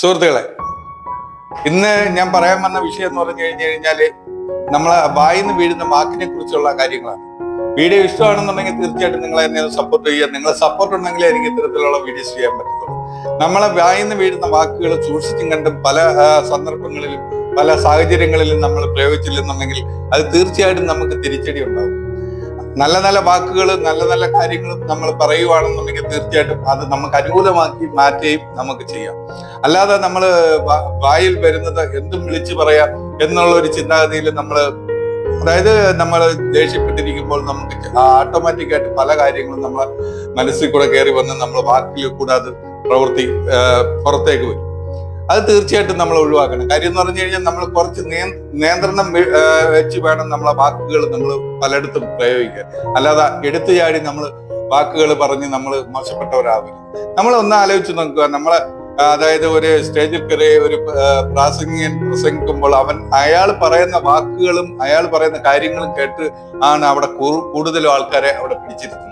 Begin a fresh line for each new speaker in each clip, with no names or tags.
സുഹൃത്തുക്കളെ ഇന്ന് ഞാൻ പറയാൻ വന്ന വിഷയം എന്ന് പറഞ്ഞു കഴിഞ്ഞു കഴിഞ്ഞാൽ നമ്മളെ വായിന്ന് വീഴുന്ന വാക്കിനെ കുറിച്ചുള്ള കാര്യങ്ങളാണ്. വീഡിയോ ഇഷ്ടമാണെന്നുണ്ടെങ്കിൽ തീർച്ചയായിട്ടും നിങ്ങൾ എന്നെ സപ്പോർട്ട് ചെയ്യുക. നിങ്ങളെ സപ്പോർട്ട് ഉണ്ടെങ്കിൽ എനിക്ക് ഇത്തരത്തിലുള്ള വീഡിയോസ് ചെയ്യാൻ പറ്റത്തുള്ളൂ. നമ്മളെ വായിന്ന് വീഴുന്ന വാക്കുകൾ സൂക്ഷിച്ചും കണ്ടും പല സന്ദർഭങ്ങളിലും പല സാഹചര്യങ്ങളിലും നമ്മൾ പ്രയോഗിച്ചില്ലെന്നുണ്ടെങ്കിൽ അത് തീർച്ചയായിട്ടും നമുക്ക് തിരിച്ചടി ഉണ്ടാവും. നല്ല നല്ല വാക്കുകൾ നല്ല നല്ല കാര്യങ്ങളും നമ്മൾ പറയുവാണെന്നുണ്ടെങ്കിൽ തീർച്ചയായിട്ടും അത് നമുക്ക് അനുകൂലമാക്കി മാറ്റുകയും നമുക്ക് ചെയ്യാം. അല്ലാതെ നമ്മൾ വായിൽ വരുന്നത് എന്തും വിളിച്ചു പറയാം എന്നുള്ള ഒരു ചിന്താഗതിയിൽ നമ്മൾ അതായത് നമ്മൾ ദേഷ്യപ്പെട്ടിരിക്കുമ്പോൾ നമുക്ക് ഓട്ടോമാറ്റിക്കായിട്ട് പല കാര്യങ്ങളും നമ്മൾ മനസ്സിൽ കൂടെ കയറി വന്ന് നമ്മൾ വാക്കിൽ കൂടാതെ പ്രവൃത്തി പുറത്തേക്ക് വരും. അത് തീർച്ചയായിട്ടും നമ്മൾ ഒഴിവാക്കണം. കാര്യം എന്ന് പറഞ്ഞു കഴിഞ്ഞാൽ നമ്മൾ കുറച്ച് നിയന്ത്രണം വെച്ച് വേണം നമ്മളെ വാക്കുകൾ നമ്മൾ പലയിടത്തും പ്രയോഗിക്കാൻ. അല്ലാതെ എടുത്തു ചാടി നമ്മൾ വാക്കുകൾ പറഞ്ഞ് നമ്മൾ മോശപ്പെട്ടവരാവില്ല നമ്മൾ ഒന്ന് ആലോചിച്ച് നോക്കുക. നമ്മളെ അതായത് ഒരു സ്റ്റേജിൽ കയറി ഒരു പ്രാസംഗികൻ പ്രസംഗിക്കുമ്പോൾ അവൻ അയാൾ പറയുന്ന വാക്കുകളും അയാൾ പറയുന്ന കാര്യങ്ങളും കേട്ട് ആണ് അവിടെ കൂടുതലും ആൾക്കാരെ അവിടെ പിടിച്ചിരുത്തുന്നത്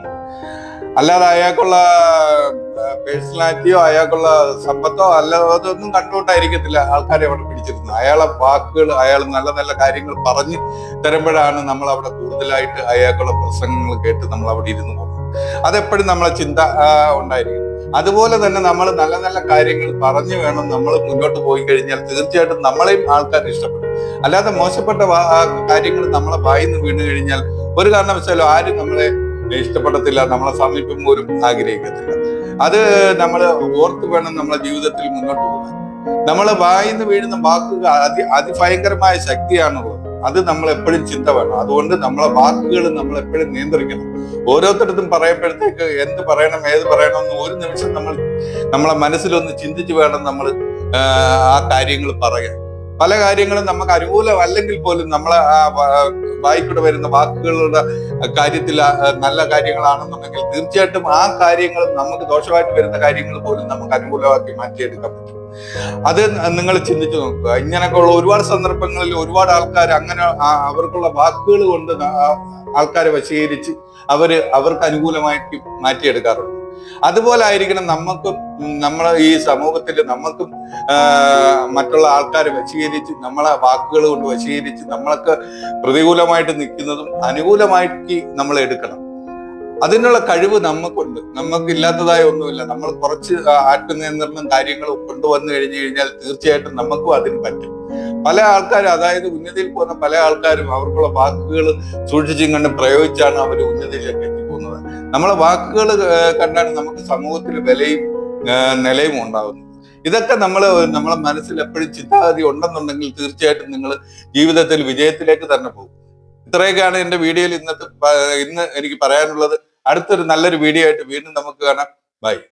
അല്ലാതെ അയാൾക്കുള്ള പേഴ്സണാലിറ്റിയോ അയാൾക്കുള്ള സമ്പത്തോ അല്ല അതൊന്നും കണ്ടുകൊണ്ടായിരിക്കത്തില്ല ആൾക്കാരെ അവിടെ പിടിച്ചിരുന്നത്. അയാളെ വാക്കുകൾ അയാൾ നല്ല നല്ല കാര്യങ്ങൾ പറഞ്ഞ് തരുമ്പോഴാണ് നമ്മൾ അവിടെ കൂടുതലായിട്ട് അയാൾക്കുള്ള പ്രസംഗങ്ങൾ കേട്ട് നമ്മൾ അവിടെ ഇരുന്ന് പോകുന്നത്. അതെപ്പോഴും നമ്മളെ ചിന്ത ഉണ്ടായിരിക്കും. അതുപോലെ തന്നെ നമ്മൾ നല്ല നല്ല കാര്യങ്ങൾ പറഞ്ഞു വേണം നമ്മൾ മുന്നോട്ട് പോയി കഴിഞ്ഞാൽ തീർച്ചയായിട്ടും നമ്മളെയും ആൾക്കാർ ഇഷ്ടപ്പെടും. അല്ലാതെ മോശപ്പെട്ട കാര്യങ്ങൾ നമ്മളെ വായിന്ന് വീണ് കഴിഞ്ഞാൽ ഒരു കാരണവശാലും ആരും നമ്മളെ ഇഷ്ടപ്പെടത്തില്ല നമ്മളെ സമീപം പോലും ആഗ്രഹിക്കത്തില്ല. അത് നമ്മൾ ഓർത്ത് വേണം നമ്മളെ ജീവിതത്തിൽ മുന്നോട്ട് പോകാൻ. നമ്മളെ വായിന്ന് വീഴുന്ന വാക്കുകൾ അതി അതിഭയങ്കരമായ ശക്തിയാണുള്ളത്. അത് നമ്മൾ എപ്പോഴും ചിന്ത വേണം. അതുകൊണ്ട് നമ്മളെ വാക്കുകൾ നമ്മൾ എപ്പോഴും നിയന്ത്രിക്കണം. ഓരോരുത്തരത്തും പറയുമ്പോഴത്തേക്ക് എന്ത് പറയണം ഏത് പറയണം എന്ന് ഒരു നിമിഷം നമ്മൾ നമ്മളെ മനസ്സിലൊന്ന് ചിന്തിച്ച് വേണം നമ്മൾ ആ കാര്യങ്ങൾ പറയാൻ. പല കാര്യങ്ങളും നമുക്ക് അനുകൂലമല്ലെങ്കിൽ പോലും നമ്മളെ വായിക്കൂടെ വരുന്ന വാക്കുകളുടെ കാര്യത്തിൽ നല്ല കാര്യങ്ങളാണെന്നുണ്ടെങ്കിൽ തീർച്ചയായിട്ടും ആ കാര്യങ്ങൾ നമുക്ക് ദോഷമായിട്ട് വരുന്ന കാര്യങ്ങൾ പോലും നമുക്ക് അനുകൂലമാക്കി മാറ്റിയെടുക്കാൻ പറ്റും. അത് നിങ്ങൾ ചിന്തിച്ചു നോക്കുക. ഇങ്ങനെയൊക്കെ ഉള്ള ഒരുപാട് സന്ദർഭങ്ങളിൽ ഒരുപാട് ആൾക്കാർ അങ്ങനെ അവർക്കുള്ള വാക്കുകൾ കൊണ്ട് ആൾക്കാരെ വശീകരിച്ച് അവർ അവർക്ക് അനുകൂലമായിട്ട് മാറ്റിയെടുക്കാറുണ്ട്. അതുപോലെ ആയിരിക്കണം നമുക്കും നമ്മളെ ഈ സമൂഹത്തിൽ നമുക്കും മറ്റുള്ള ആൾക്കാരെ വശീകരിച്ച് നമ്മളെ വാക്കുകൾ കൊണ്ട് വശീകരിച്ച് നമ്മളൊക്കെ പ്രതികൂലമായിട്ട് നിൽക്കുന്നതും അനുകൂലമായിട്ട് നമ്മൾ എടുക്കണം. അതിനുള്ള കഴിവ് നമുക്കുണ്ട് നമുക്കില്ലാത്തതായ ഒന്നുമില്ല. നമ്മൾ കുറച്ച് ആത്മനിയന്ത്രണം കാര്യങ്ങൾ കൊണ്ടുവന്നു കഴിഞ്ഞു കഴിഞ്ഞാൽ തീർച്ചയായിട്ടും നമുക്കും അതിന് പറ്റും. പല ആൾക്കാരും അതായത് ഉന്നതിയിൽ പോകുന്ന പല ആൾക്കാരും അവർക്കുള്ള വാക്കുകൾ സൂക്ഷിച്ചും കണ്ട് പ്രയോഗിച്ചാണ് അവർ ഉന്നതിയിലേക്ക് നമ്മളെ വാക്കുകൾ കണ്ടാണ് നമുക്ക് സമൂഹത്തിൽ വിലയും നിലയും ഉണ്ടാകുന്നത് ഇതൊക്കെ നമ്മൾ നമ്മളെ മനസ്സിൽ എപ്പോഴും ചിന്താഗതി ഉണ്ടെന്നുണ്ടെങ്കിൽ തീർച്ചയായിട്ടും നിങ്ങൾ ജീവിതത്തിൽ വിജയത്തിലേക്ക് തന്നെ പോകും. ഇത്രയൊക്കെയാണ് എന്റെ വീഡിയോയിൽ ഇന്നത്തെ ഇന്ന് എനിക്ക് പറയാനുള്ളത്. അടുത്തൊരു നല്ലൊരു വീഡിയോ ആയിട്ട് വീണ്ടും നമുക്ക് കാണാം. ബൈ.